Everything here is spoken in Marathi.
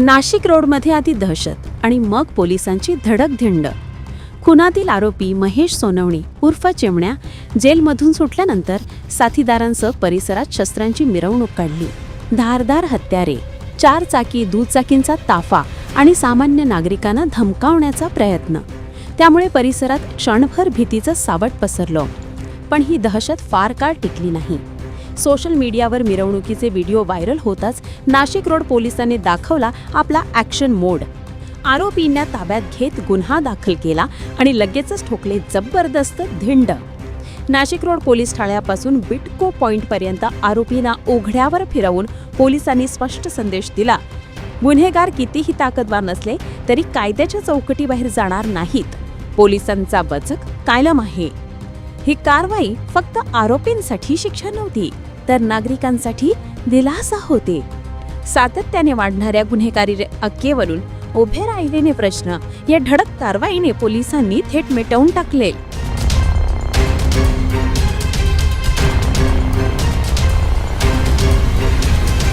नाशिक रोडमध्ये आधी दहशत आणि मग पोलिसांची धडक धिंड खुनातील आरोपी महेश सोनवणी उर्फ चिमण्या जेलमधून सुटल्यानंतर साथीदारांसह परिसरात शस्त्रांची मिरवणूक काढली. धारदार हत्यारे चार चाकी दुचाकींचा ताफा आणि सामान्य नागरिकांना धमकावण्याचा प्रयत्न. त्यामुळे परिसरात क्षणभर भीतीचं सावट पसरलं. पण ही दहशत फार काळ टिकली नाही. सोशल मीडियावर मिरवणुकीचे व्हिडिओ व्हायरल होताच नाशिक रोड पोलिसांनी दाखवला आपला ॲक्शन मोड. आरोपींना ताब्यात घेत गुन्हा दाखल केला आणि लगेचच ठोकले जबरदस्त धिंड. नाशिक रोड पोलीस ठाण्यापासून बिटको पॉइंटपर्यंत आरोपींना उघड्यावर फिरवून पोलिसांनी स्पष्ट संदेश दिला. गुन्हेगार कितीही ताकदवार नसले तरी कायद्याच्या चौकटीबाहेर जाणार नाहीत. पोलिसांचा बचक कायम आहे. ही कारवाई फक्त आरोपींसाठी शिक्षा नव्हती तर नागरिकांसाठी दिलासा होते. सातत्याने वाढणाऱ्या गुन्हेगारी अक्केवरून उभे राहिलेले प्रश्न या धडक कारवाईने पोलिसांनी थेट मिटवून टाकले.